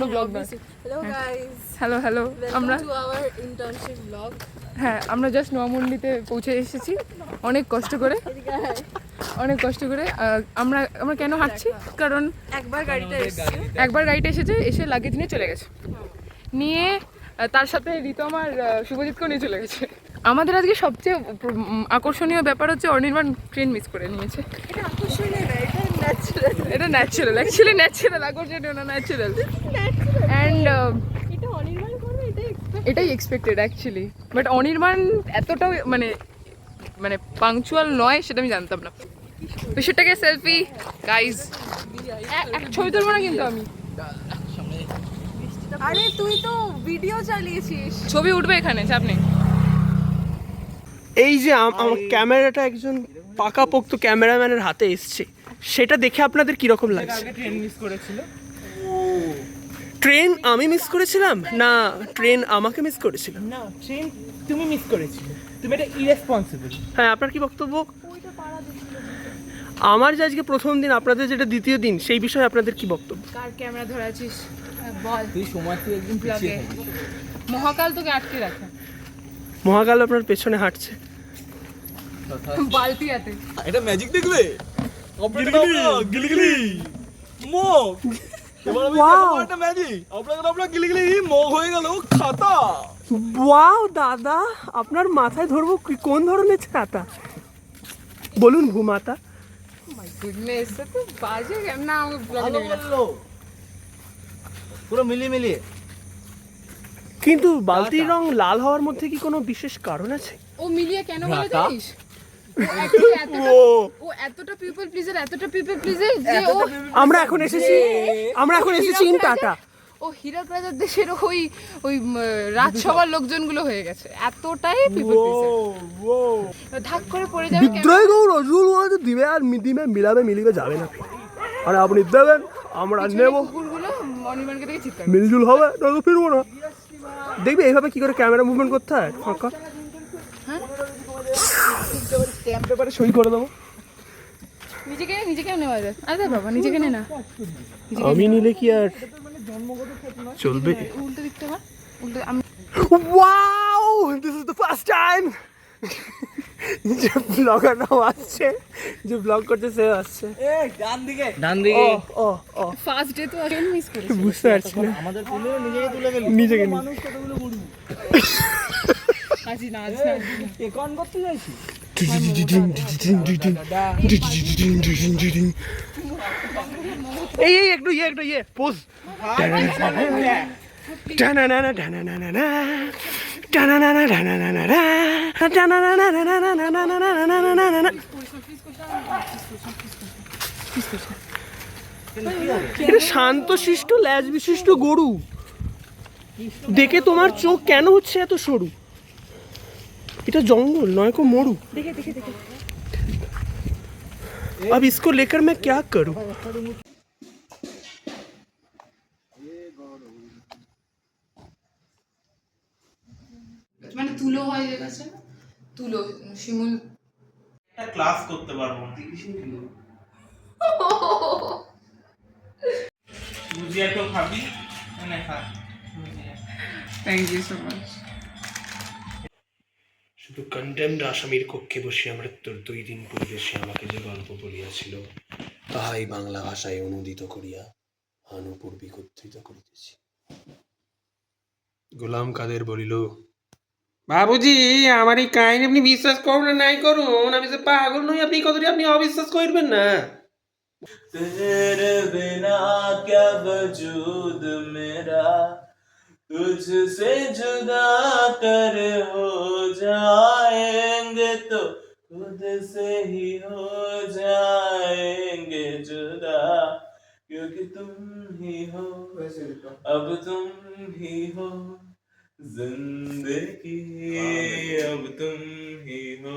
কোনো ব্লগ নয় hello guys hello hello আমরা টু আওয়ার ইন্টার্নশিপ ব্লগ হ্যাঁ আমরা জাস্ট নোয়ামন্ডিতে পৌঁছে এসেছি। অনেক কষ্ট করে। অনেক কষ্ট করে। আমরা আমরা কেন হাঁটছি? কারণ একবার গাড়িটা এসেছে। একবার গাড়িটা এসেছে এসে লাগেজ নিয়ে চলে গেছে। নিয়ে তার সাথে ঋতু আমার আহ, শুভজিৎকেও নিয়ে চলে গেছে। আমাদের আজকে সবচেয়ে আকর্ষণীয় ব্যাপার হচ্ছে অনির্বাণ ট্রেন মিস করে নিয়েছে। এটা আকর্ষণীয় ন্যাচারাল এটা ন্যাচারাল অ্যাকচুয়ালি ন্যাচারাল আকর্ষণীয় না ন্যাচারাল অ্যান্ড এটা অনির্বাণ করবে এটা expect- এটাই এক্সপেক্টেড অ্যাকচুয়ালি বাট অনির্বাণ এতটাও মানে মানে পাংচুয়াল নয় সেটা আমি জানতাম না। বিষয়টাকে সেলফি গাইজ ছবি তুলবো না কিন্তু আমি। আরে তুই তো ভিডিও চালিয়েছিস। ছবি উঠবে এখানে চাপ নেই। এই যে আম- আমার ক্যামেরাটা একজন পাকাপোক্ত ক্যামেরাম্যানের হাতে এসছে। সেটা দেখে আপনাদের কীরকম লাগছে? ট্রেন মিস করেছিল। ট্রেন আমি মিস করেছিলাম? না ট্রেন আমাকে মিস করেছিল। না ট্রেন তুমি মিস করেছিলে। তুমি এটা ইরেসপন্সিবল হ্যাঁ আপনার কি বক্তব্য? আমার যে আজকে প্রথম দিন আপনাদের যেটা দ্বিতীয় দিন সেই বিষয়ে আপনাদের কি বক্তব্য? কার ক্যামেরা ধরে আছিস বল। তুই সময় তুই একদিন প্লাগে মহাকাল তোকে আটকে রাখে। মহাকাল আপনার পেছনে হাঁটছে। বালতি হাতে। এটা ম্যাজিক দেখবে গিলিগিলি মগ এবার আমি দেখাবো একটা ম্যাজিক আপনাকে আপনার গিলিগিলি মগ হয়ে গেল খাতা। ওয়াও দাদা আপনার মাথায় ধরবো কি- কোন ধরনের ছাতা? বলুন ভূমাতা। গুডনেস তো বাজে না আমাকে বলল। পুরো মিলিয়ে মিলিয়ে কিন্তু বালতির রং লাল হওয়ার মধ্যে কি কোনো বিশেষ কারণ আছে? ও মিলিয়ে কেন বলে রাতা? ও এতটা- পিপল প্লিজার এতটা পিপল প্লিজার যে ও আমরা এখন এসেছি আমরা এখন এসেছি ইন টাটা। ও হীরক রাজার দেশের ওই ওই রাজসভার লোকজনগুলো হয়ে গেছে। এতটাই পিপল প্লিজার ধাক করে পড়ে যাবে বিদ্রোহী গৌ রসুল বলে দিবে আর দিবে মিলাবে মিলিবে যাবে না আর আপনি দেবেন আমরা নেব। মিলজুল হবে নয়তো ফিরবো না। দেখবি এইভাবে কি করে ক্যামেরা মুভমেন্ট করতে হয়? ফাঁকা। স্ট্যাম্প পেপারে সই করে দেবো। নিজেকে নিজেকে নেওয়া যায়। আরে বাবা নিজেকে নে না। আমি নিলে কি আর? চলবে। উল্টো দিকটা আমার উল্টো আমি wow this is the first time যে ব্লগাররাও আসছে যে ব্লগ করছে সে আসছে। ডান দিকে। ডান ও ও ও। ফার্স্ট ডে তো ট্রেন মিস করেছি। বুঝতে পারছি না। আমাদের তুলে নিজেকে তুলে গেলি নিজেকে নিয়ে হাসি না হাসি না। একন করতে যাইছি এই এই, একটু ইয়ে একটু ইয়ে পোজ শান্ত, শিষ্ট, ল্যাজ বিশিষ্ট গরু। দেখে তোমার চোখ কেন হচ্ছে এত সরু? এটা জঙ্গল নয় কো মরু अब इसको लेकर मैं क्या करूं মানে তুলো হয় যে কাছে তুলো শিমুল একটা ক্লাস করতে পারবো না ভুজিয়া তো খাবি না খা bhujia. Thank you so much তো কন্ডেমড আসামির কক্ষে বসিয়া মৃত্যুর দুই দিন পূর্বে সে আমাকে যে গল্প বলিয়াছিল তাহাই বাংলা ভাষায় অনুদিত করিয়া আনুপূর্বিক উদ্ধৃত করিতেছি। গোলাম কাদের বলিল বাবুজি আমার এই কাহিনী আপনি বিশ্বাস করুন না নাই করুন আমি যে পাগল নই আপনি কতটি আপনি অবিশ্বাস করবেন না? তেরে বিনা ক্যা বজুদ মেরা तुझसे जुदा कर हो जाएँगे तो खुद से ही हो जाएँगे जुदा। क्योंकि तुम ही हो अब तुम ही हो ज़िंदगी अब तुम ही हो।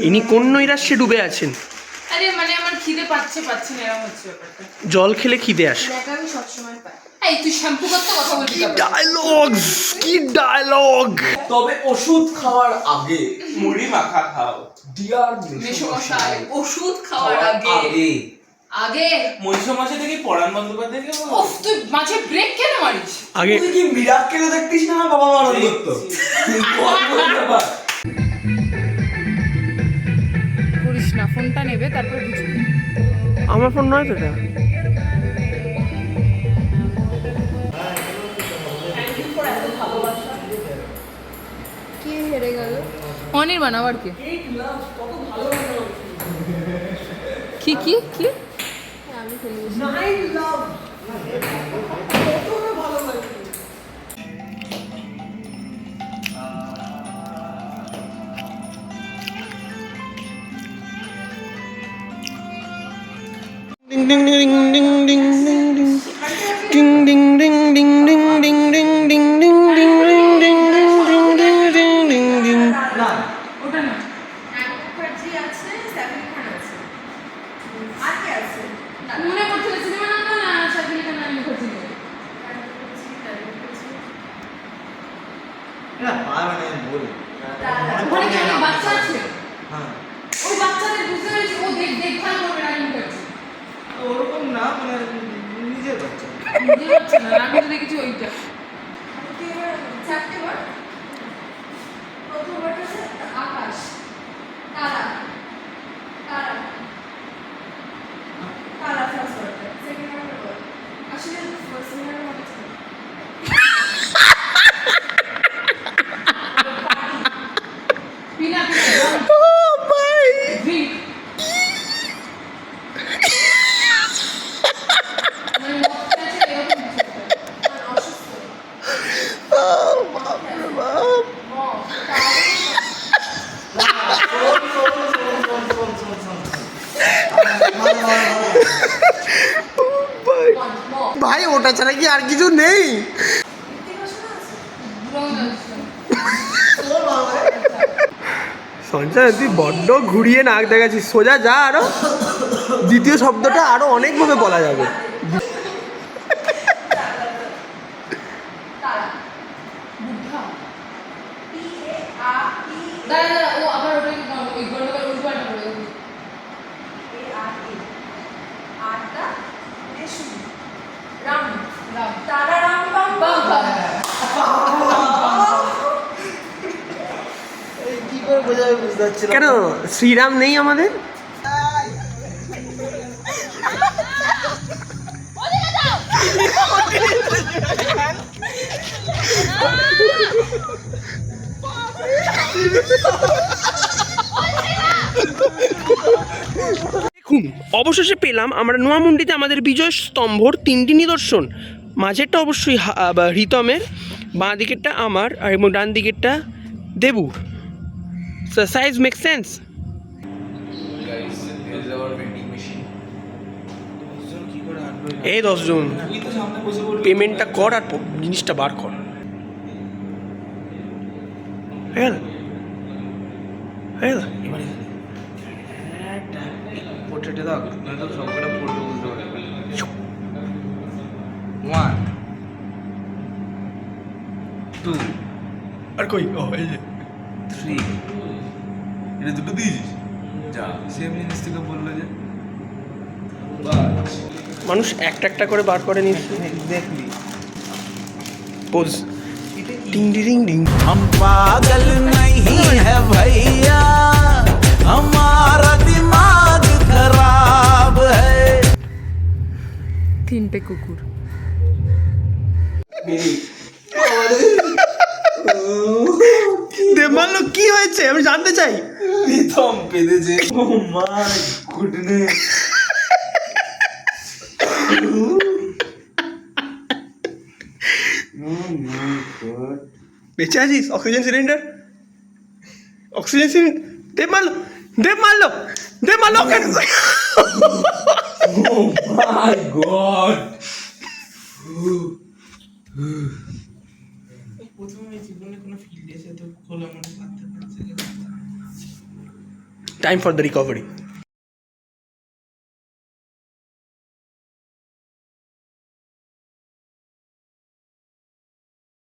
ইনি কোন নৈরাশ্যে ডুবে আছেন? আরে মানে আমার খিদে পাচ্ছে পাচ্ছে না এরকম হচ্ছে ব্যাপারটা। জল খেলে খিদে আসে। আমি সবসময় পাই। এই তুই শ্যাম্পু করতে কথা বলবি তারপরে। ডায়লগ কি ডায়লগ তবে ওষুধ খাওয়ার আগে মুড়ি মাখা খাও। ডিয়ার ওষুধ খাওয়ার আগে। আগে। থেকে পরাণ ওফ তুই মাঝে ব্রেক কেন মারিস? আগে তুই কি বিরাট কেলে দেখতিস না? বাবা মারণ করতো। ফোনটা নেবে তারপরে বুঝবি। আমার ফোন নয় তো এটা কে হেরে গেল? অনির্বাণ আবার কি? কি কি কি? আমি Ding ding ding ding ding ding ding ding ding ding ding ding ding ding ding ding ding ding ding মানে বার আকাশ তারা তারা তারা ফার্স্ট বারটা সেকেন্ড আসলে ফার্স্ট মনে ছিল পিনা পিনা ড্রিঙ্ক মানে মদ আছে এরকম কিছু একটা। মানে অসুস্থ ভাই, ওটা ছাড়া কি আর কিছু নেই? সঞ্চয় তুই বড্ড ঘুরিয়ে নাক দেখাচ্ছিস। সোজা যা আরও। দ্বিতীয় শব্দটা আরও অনেকভাবে বলা যাবে বুদ্ধা পি এ আর ই দাঁড়া দাঁড়া ও আবার ওটা কি করব? ওই গন্ডগোল উল্টোপাল্টা করে দেবো এ আর ই আরটা রেশু রাম রাম তারা রাম বাম বাম বাম কি করে না। কেন শ্রীরাম নেই আমাদের? দেখুন অবশেষে পেলাম আমরা নোয়ামুন্ডিতে আমাদের বিজয় স্তম্ভর তিনটি নিদর্শন। মাঝেরটা অবশ্যই হা- আ, বা রিতমের বাঁ দিকেরটা আমার আর এবং ডান দিকেরটা দেবুর। So size makes sense. Guys, here's our vending পেমেন্টটা কর আর জিনিসটা বার কর হ্যাঁ হ্যাঁ আর কই থ্রি এটা দুটো দিয়েছিস যা সেম জিনিস থেকে বললো যে বাস মানুষ একটা একটা করে বার করে নিচ্ছে দেখলি পোজ ডিং ডিং ডিং हम पागल नहीं है भैया हमारा दिमाग खराब है তিনটে কুকুর দেবালো কি হয়েছে আমি জানতে চাই প্রীতম পেদেছে ও মাই গুডনেস বেঁচে আছিস অক্সিজেন সিলিন্ডার অক্সিজেন সিলিন্ডার দেব মারলো দেব মারলো দেব মারলো কেন মাই গড প্রথমে জীবনে কোনো ফিল্ডে এসে তো খোলা মনে করতে পারছে টাইম ফর দ্য রিকভারি